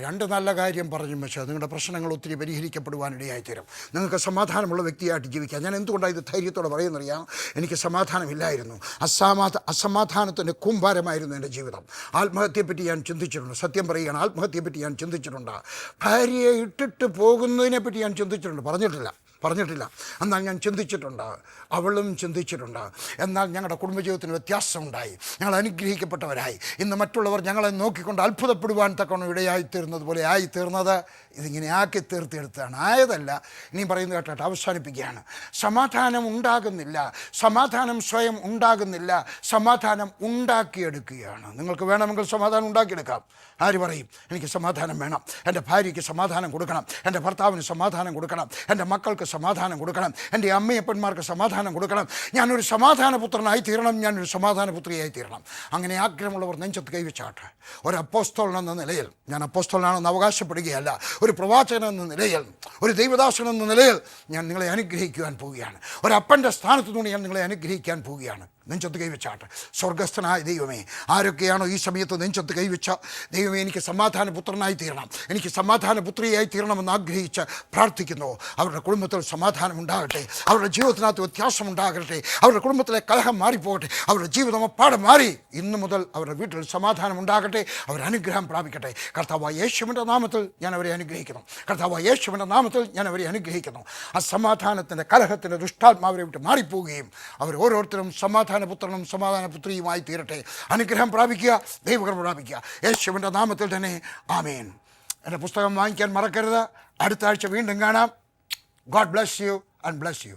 രണ്ട് നല്ല കാര്യം പറഞ്ഞു വെച്ചാൽ നിങ്ങളുടെ പ്രശ്നങ്ങൾ ഒത്തിരി പരിഹരിക്കപ്പെടുവാനിടയായിത്തീരും. നിങ്ങൾക്ക് സമാധാനമുള്ള വ്യക്തിയായിട്ട് ജീവിക്കാം. ഞാൻ എന്തുകൊണ്ടാണ് ഇത് ധൈര്യത്തോടെ പറയുന്നറിയാം? എനിക്ക് സമാധാനമില്ലായിരുന്നു. അസമാധ അസമാധാനത്തിന്റെ കൂമ്പാരമായിരുന്നു എന്റെ ജീവിതം. ആത്മഹത്യയെപ്പറ്റി ഞാൻ ചിന്തിച്ചിട്ടുണ്ട്. സത്യം പറയുകയാണ് ആത്മഹത്യയെപ്പറ്റി ഞാൻ ചിന്തിച്ചിട്ടുണ്ട്. ഭാര്യയെ ഇട്ടിട്ട് പോകുന്നതിനെപ്പറ്റി ഞാൻ ചിന്തിച്ചിട്ടുണ്ട്. പറഞ്ഞിട്ടില്ല. പറഞ്ഞിട്ടില്ല. എന്നാൽ ഞാൻ ചിന്തിച്ചിട്ടുണ്ട്. അവളും ചിന്തിച്ചിട്ടുണ്ട്. എന്നാൽ ഞങ്ങളുടെ കുടുംബജീവിതത്തിന് വ്യത്യാസമുണ്ടായി. ഞങ്ങൾ അനുഗ്രഹിക്കപ്പെട്ടവരായി. ഇന്ന് മറ്റുള്ളവർ ഞങ്ങളെ നോക്കിക്കൊണ്ട് അത്ഭുതപ്പെടുവാൻ തക്കവണ്ണം ഇടയായിത്തീർന്നത് പോലെ ആയിത്തീർന്നത് ഇതിങ്ങനെ ആക്കി തീർത്തെടുത്താണ് ആയതല്ല ഇനി പറയുന്നത് കേട്ടോ അവസാനിപ്പിക്കുകയാണ്. സമാധാനം ഉണ്ടാകുന്നില്ല. സമാധാനം സ്വയം ഉണ്ടാകുന്നില്ല. സമാധാനം ഉണ്ടാക്കിയെടുക്കുകയാണ്. നിങ്ങൾക്ക് വേണമെങ്കിൽ സമാധാനം ഉണ്ടാക്കിയെടുക്കാം. ആര് പറയും? എനിക്ക് സമാധാനം വേണം. എന്റെ ഭാര്യയ്ക്ക് സമാധാനം കൊടുക്കണം. എന്റെ ഭർത്താവിന് സമാധാനം കൊടുക്കണം. എന്റെ മക്കൾക്ക് സമാധാനം കൊടുക്കണം. എന്റെ അമ്മയപ്പന്മാർക്ക് സമാധാനം കൊടുക്കണം. ഞാനൊരു സമാധാന പുത്രനായി തീരണം ഞാനൊരു സമാധാന പുത്രിയായി തീരണം അങ്ങനെ ആഗ്രഹമുള്ളവർ നെഞ്ചത്ത് കൈവച്ചാട്ടെ ഒരു എന്ന നിലയിൽ ഞാൻ അപ്പോസ്തോളനാണെന്ന് അവകാശപ്പെടുകയല്ല ഒരു പ്രവാചകൻ എന്ന നിലയിൽ ഒരു ദൈവദാസൻ എന്ന നിലയിൽ ഞാൻ നിങ്ങളെ അനുഗ്രഹിക്കുവാൻ പോവുകയാണ്. ഒരു സ്ഥാനത്തു നിന്ന് ഞാൻ നിങ്ങളെ അനുഗ്രഹിക്കാൻ പോവുകയാണ്. നെഞ്ചത്ത് കൈവച്ചാട്ടെ. സ്വർഗസ്ഥനായ ദൈവമേ ആരൊക്കെയാണോ ഈ സമയത്ത് നെഞ്ചത്ത് കൈവച്ച? ദൈവമേ എനിക്ക് സമാധാന പുത്രനായി തീരണം. എനിക്ക് സമാധാന പുത്രിയായി തീരണമെന്ന് ആഗ്രഹിച്ച് പ്രാർത്ഥിക്കുന്നു. അവരുടെ കുടുംബത്തിൽ സമാധാനം ഉണ്ടാകട്ടെ അവരുടെ ജീവിതത്തിനകത്ത് വ്യത്യാസം ഉണ്ടാകട്ടെ അവരുടെ കുടുംബത്തിലെ കലഹം മാറിപ്പോകട്ടെ. അവരുടെ ജീവിതം അപ്പാടെ മാറി. ഇന്നു മുതൽ അവരുടെ വീട്ടിൽ സമാധാനം ഉണ്ടാകട്ടെ അവർ അനുഗ്രഹം പ്രാപിക്കട്ടെ. കർത്താവ് യേശുവിന്റെ നാമത്തിൽ ഞാൻ അവരെ അനുഗ്രഹിക്കുന്നു. കർത്താവ് യേശുവിന്റെ നാമത്തിൽ ഞാൻ അവരെ അനുഗ്രഹിക്കുന്നു. ആ സമാധാനത്തിന്റെ കലഹത്തിന്റെ ദുഷ്ടാത്മാവരെ വിട്ട് മാറിപ്പോവുകയും അവർ ഓരോരുത്തരും സമാധാനപുത്രനും സമാധാനപുത്രിയുമായി തീരട്ടെ. അനുഗ്രഹം പ്രാപിക്കുക ദൈവകൃപ പ്രാപിക്കുക. യേശുവിന്റെ നാമത്തിൽ തന്നെ ആമേൻ. എന്റെ പുസ്തകം വാങ്ങിക്കാൻ മറക്കരുത്. അടുത്ത ആഴ്ച വീണ്ടും കാണാം. God bless you and bless you